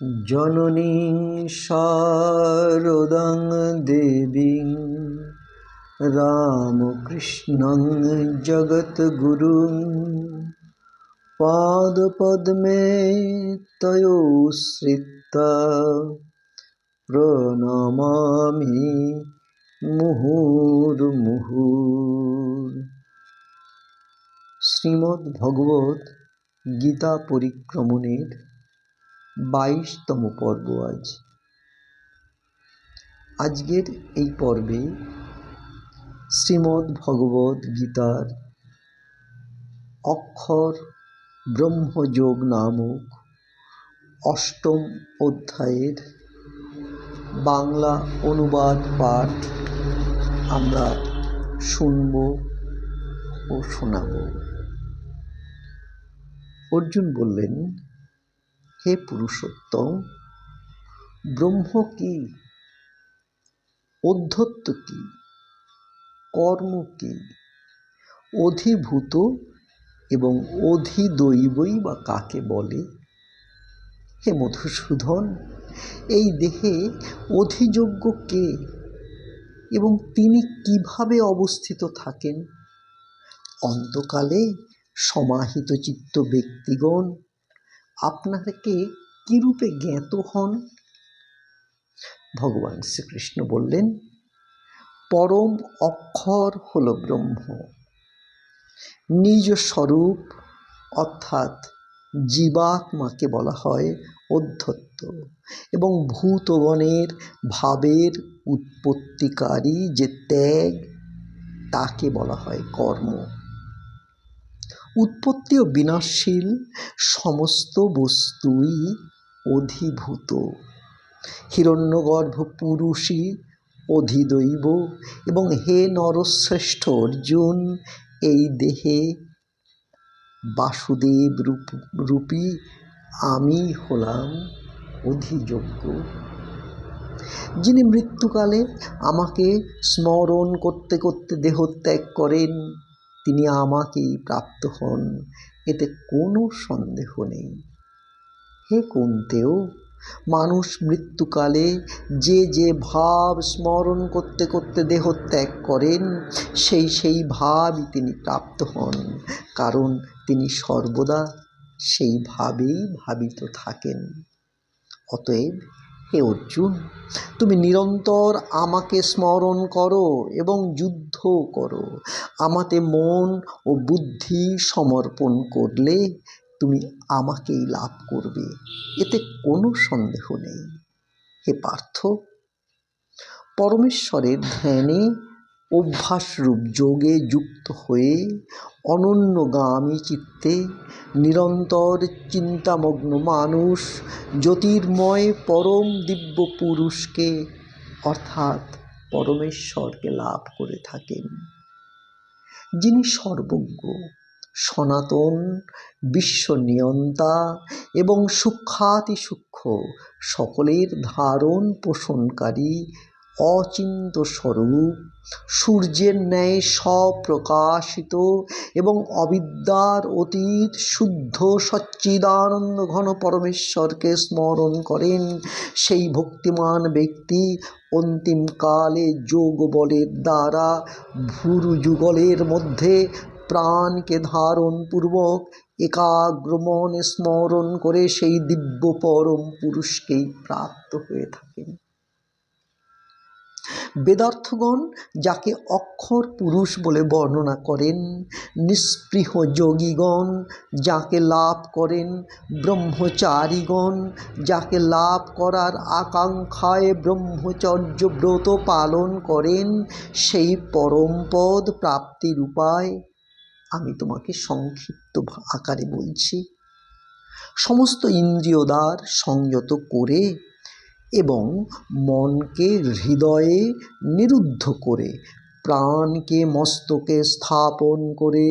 জননীং শারদাং দেবীং রামকৃষ্ণং জগদ্গুরুং পাদপদ্মে তয়োশ্রিতা প্রণমামি মুহুর্মুহুর। শ্রীমদ্ ভগবত গীতা পরিক্রমণের বাইশতম পর্ব আজ। আজকের এই পর্বে শ্রীমদ্ ভগবত গীতার অক্ষর ব্রহ্মযোগ নামক অষ্টম অধ্যায়ের বাংলা অনুবাদ পাঠ আমরা শুনব ও শোনাব। অর্জুন বললেন হে পুরুষোত্তম, ব্রহ্ম কি? অধ্যত্ত কি? কর্ম কি? অধিভূত এবং অধিদৈবই বা কাকে বলে? হে মধুসূদন, এই দেহে অধিযোগ্য কে? এবং তিনি কীভাবে অবস্থিত থাকেন? অন্তকালে সমাহিত চিত্ত ব্যক্তিগণ আপনাকে কীরূপে জ্ঞাত হন? ভগবান শ্রীকৃষ্ণ বললেন, পরম অক্ষর হল ব্রহ্ম। নিজ স্বরূপ, অর্থাৎ জীবাত্মাকে বলা হয় অধ্যত্ত এবং ভূতগণের ভাবের উৎপত্তিকারী যে ত্যাগ, তাকে বলা হয় কর্ম। উৎপত্তি ও বিনাশশীল সমস্ত বস্তুই অধিভূত। হিরণ্যগর্ভ পুরুষই অধিদৈব এবং হে নরশ্রেষ্ঠ অর্জুন, এই দেহে বাসুদেব রূপ, রূপী আমি হলাম অধিযোগ্য। যিনি মৃত্যুকালে আমাকে স্মরণ করতে করতে দেহত্যাগ করেন তিনি আমাকেই প্রাপ্ত হন, এতে কোনো সন্দেহ নেই। হে কুন্তেও, মানুষ মৃত্যুকালে যে যে ভাব স্মরণ করতে করতে দেহ ত্যাগ করেন, সেই সেই ভাবই তিনি প্রাপ্ত হন, কারণ তিনি সর্বদা সেই ভাবেই ভাবিত থাকেন। অতএব হে অর্জুন, তুমি নিরন্তর আমাকে স্মরণ করো এবং যুদ্ধ করো। আমাতে মন ও বুদ্ধি সমর্পণ করলে তুমি আমাকেই লাভ করবে। এতে কোনো সন্দেহ নেই। হে পার্থ, পরমেশ্বরের ধ্যানে অভ্যাসরূপ যোগে যুক্ত হয়ে অনন্যগামী চিত্তে নিরন্তর চিন্তামগ্ন মানুষ, জ্যোতির্ময় পরম দিব্য পুরুষকে, অর্থাৎ পরমেশ্বরকে লাভ করে থাকেন। যিনি সর্বজ্ঞ, সনাতন বিশ্ব নিয়ন্তা এবং সূক্ষ্মাতি সূক্ষ্ম সকলের ধারণ পোষণকারী অচিন্ত স্বরূপ, সূর্যের ন্যায় স্বপ্রকাশিত এবং অবিদ্যার অতীত শুদ্ধ সচ্চিদানন্দ ঘন পরমেশ্বরকে স্মরণ করেন। সেই ভক্তিমান ব্যক্তি অন্তিমকালে যোগ বলের দ্বারা ভুরু যুগলের মধ্যে প্রাণকে ধারণপূর্বক একাগ্র মনে স্মরণ করে সেই দিব্য পরম পুরুষকেই প্রাপ্ত হয়ে থাকেন। বেদার্থগণ যাকে অক্ষর পুরুষ বলে বর্ণনা করেন, নিস্পৃহ যোগীগণ যাকে লাভ করেন, ব্রহ্মচারীগণ যাকে লাভ করার আকাঙ্ক্ষায় ব্রহ্মচর্য ব্রত পালন করেন, সেই পরমপদ প্রাপ্তির উপায় আমি তোমাকে সংক্ষিপ্ত আকারে বলছি। সমস্ত ইন্দ্রিয়দ্বার সংযত করে এবং মনকে হৃদয়ে নিরুদ্ধ করে, প্রাণকে মস্তকে স্থাপন করে,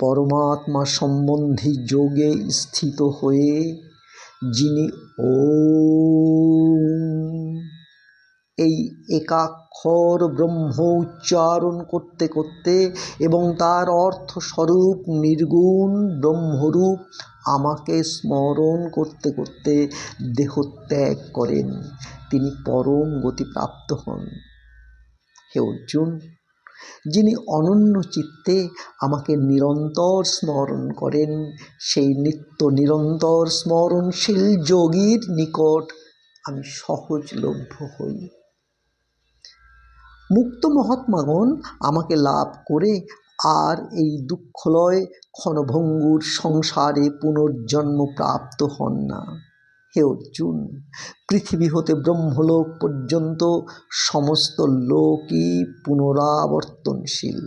পরমাত্মা সম্বন্ধী যোগে স্থিত হয়ে, যিনি ও এই একাক্ষর ব্রহ্ম উচ্চারণ করতে করতে এবং তার অর্থস্বরূপ নির্গুণ ব্রহ্মরূপ আমাকে স্মরণ করতে করতে দেহ ত্যাগ করেন। তিনি পরম গতিপ্রাপ্ত হন। হে অর্জুন, যিনি অনন্য চিত্তে আমাকে নিরন্তর স্মরণ করেন, সেই নিত্য নিরন্তর স্মরণশীল যোগীর নিকট আমি সহজলভ্য হই। মুক্ত মহাত্মাগণ আমাকে লাভ করে আর এই দুঃখলয় ক্ষণভঙ্গুর সংসারে পুনর্জন্ম প্রাপ্ত হন না। হে অর্জুন, পৃথিবী হতে ব্রহ্মলোক পর্যন্ত সমস্ত লোকই পুনরাবর্তনশীল।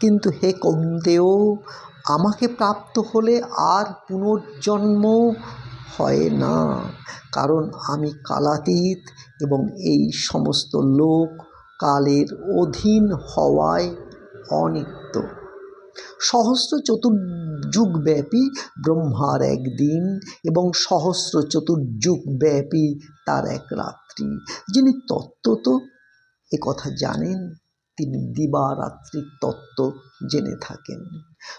কিন্তু হে কন্তেও আমাকে প্রাপ্ত হলে আর পুনর্জন্ম হয় না, কারণ আমি কালাতীত এবং এই সমস্ত লোক কালের অধীন হওয়ায় অনিত্য। সহস্র চতুর্যুগ ব্যাপী ব্রহ্মার একদিন এবং সহস্র চতুর্যুগ ব্যাপী তার এক রাত্রি। যিনি তত্ত্বত কথা জানেন তিনি দিবারাত্রির তত্ত্ব জেনে থাকেন।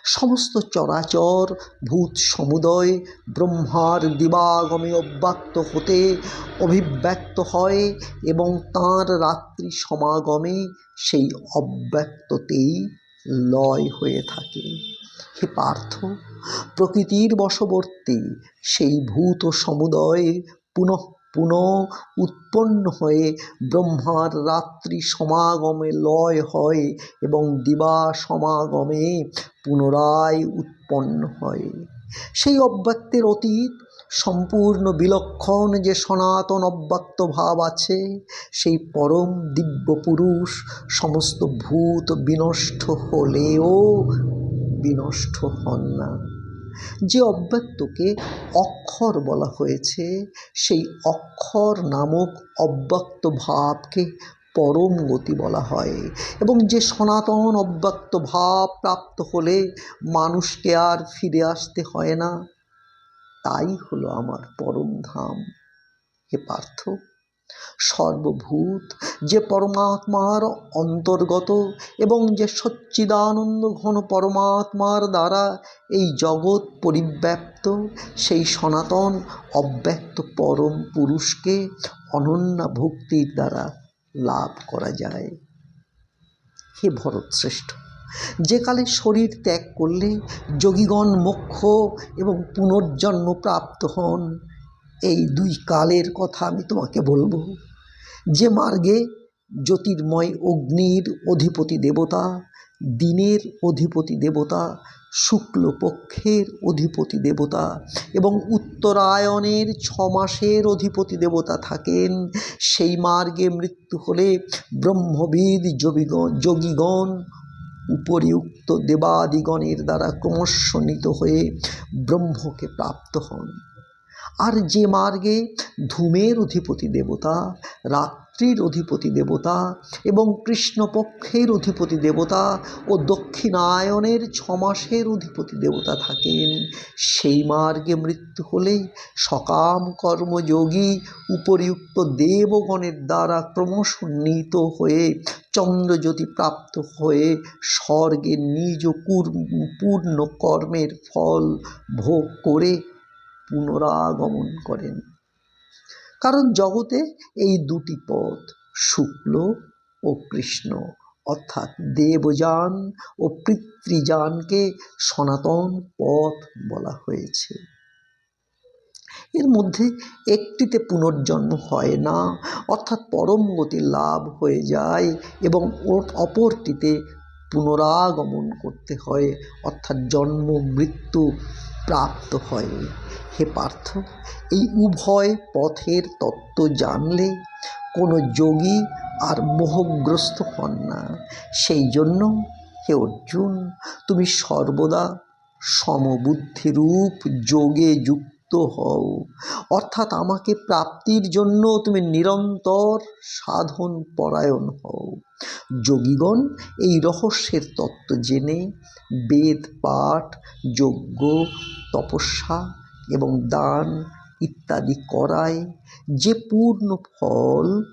সমস্ত চরাচর, ভূত সমুদয়, ব্রহ্মার দিবাগমে অব্যক্ত হতে অভিব্যক্ত হয় এবং তাঁর রাত্রি সমাগমে সেই অব্যক্ততেই লয় হয়ে থাকে। হে পার্থ, প্রকৃতির বশবর্তী সেই ভূত সমুদয় পুনঃ পুনঃ উৎপন্ন হয়ে ব্রহ্মার রাত্রি সমাগমে লয় হয় এবং দিবা সমাগমে পুনরায় উৎপন্ন হয়। সেই অব্যক্তের অতীত, সম্পূর্ণ বিলক্ষণ যে সনাতন অব্যক্ত ভাব আছে, সেই পরম দিব্য পুরুষ সমস্ত ভূত বিনষ্ট হলেও বিনষ্ট হন না। যে অব্যক্তকে অক্ষর বলা হয়েছে, সেই অক্ষর নামক অব্যক্ত ভাবকে পরম গতি বলা হয় এবং যে সনাতন অব্যক্ত ভাব প্রাপ্ত হলে মানুষকে আর ফিরে আসতে হয় না। তাই হলো আমার পরম ধাম। হে পার্থ। সর্বভূত, যে পরমাত্মার অন্তর্গত এবং যে সচ্চিদানন্দ ঘন পরমাত্মার দ্বারা এই জগৎ পরিব্যাপ্ত, সেই সনাতন অব্যক্ত পরম পুরুষকে অনন্যা ভক্তির দ্বারা লাভ করা যায়। হে ভরত শ্রেষ্ঠ যে কালে শরীর ত্যাগ করলে যোগীগণ মোক্ষ এবং পুনর্জন্ম প্রাপ্ত হন এই দুই কালের কথা আমি তোমাকে বলব। যে মার্গে জ্যোতির্ময় অগ্নির অধিপতি দেবতা, দিনের অধিপতি দেবতা শুক্লপক্ষের অধিপতি দেবতা এবং উত্তরায়ণের ছ মাসের অধিপতি দেবতা থাকেন, সেই মার্গে মৃত্যু হলে ব্রহ্মবিদ যোগীগণ উপরিউক্ত দেবাদিগণের দ্বারা ক্রমশনিত হয়ে ব্রহ্মকে প্রাপ্ত হন। আর যে মার্গে ধূমের অধিপতি দেবতা, রাত্রির অধিপতি দেবতা এবং কৃষ্ণপক্ষের অধিপতি দেবতা ও দক্ষিণায়নের ছমাসের অধিপতি দেবতা থাকেন, সেই মার্গে মৃত্যু হলে সকাম কর্মযোগী উপরিউক্ত দেবগণের দ্বারা ক্রমশ উন্নীত হয়ে চন্দ্রজ্যোতি প্রাপ্ত হয়ে স্বর্গে নিজ পূর্ণ কর্মের ফল ভোগ করে পুনরাগমন করেন। কারণ জগতে এই দুটি পথ, শুক্ল ও কৃষ্ণ, অর্থাৎ দেবযান ও পিতৃযানকে সনাতন পথ বলা হয়েছে। এর মধ্যে একটিতে পুনর্জন্ম হয় না, অর্থাৎ পরম গতি লাভ হয়ে যায় এবং অপরটিতে পুনরাগমন করতে হয়, অর্থাৎ জন্ম, মৃত্যু প্রাপ্ত হয়নি। হে পার্থ, এই উভয় পথের তত্ত্ব জানলে কোনো যোগী আর মোহগ্রস্ত হন না। সেই জন্য হে অর্জুন, তুমি সর্বদা সমবুদ্ধিরূপ যোগে যুক্ত হও। অর্থাৎ আমাকে প্রাপ্তির জন্য তুমি নিরন্তর সাধন পরায়ণ হও। যোগীগণ, এই রহস্যের তত্ত্ব জেনে বেদ, পাঠ, যজ্ঞ তপস্যা এবং দান ইত্যাদি করায় যে পূর্ণ ফল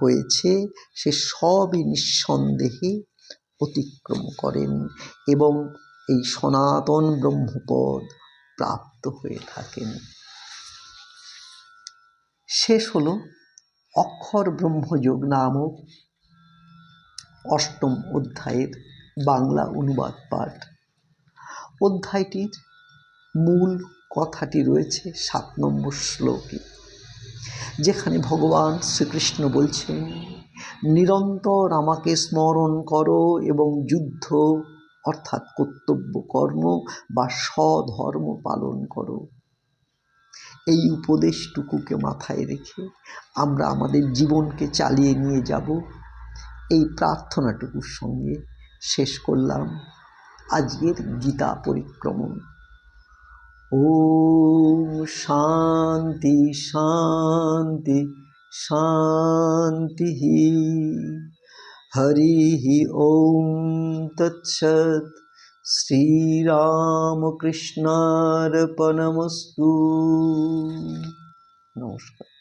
হয়েছে, সে সবই নিঃসন্দেহে অতিক্রম করেন এবং এই সনাতন ব্রহ্মপদ প্রাপ্ত হয়ে থাকেন। শেষ হল অক্ষর ব্রহ্মযোগ নামক অষ্টম অধ্যায়ের বাংলা অনুবাদ পাঠ। অধ্যায়টির মূল কথাটি রয়েছে সাত নম্বর শ্লোকে, যেখানে ভগবান শ্রীকৃষ্ণ বলছেন, নিরন্তর আমাকে স্মরণ করো এবং যুদ্ধ, অর্থাৎ কর্তব্য কর্ম বা স্বধর্ম পালন করো। এই উপদেশটুকুকে মাথায় রেখে আমরা আমাদের জীবনকে চালিয়ে নিয়ে যাব। এই প্রার্থনাটুকুর সঙ্গে শেষ করলাম আজকের গীতা পরিক্রমণ। ওম শান্তি শান্তি শান্তি হরি ওম তৎসৎ। শ্রীরামকৃষ্ণার্পণমস্তু। নমস্কার।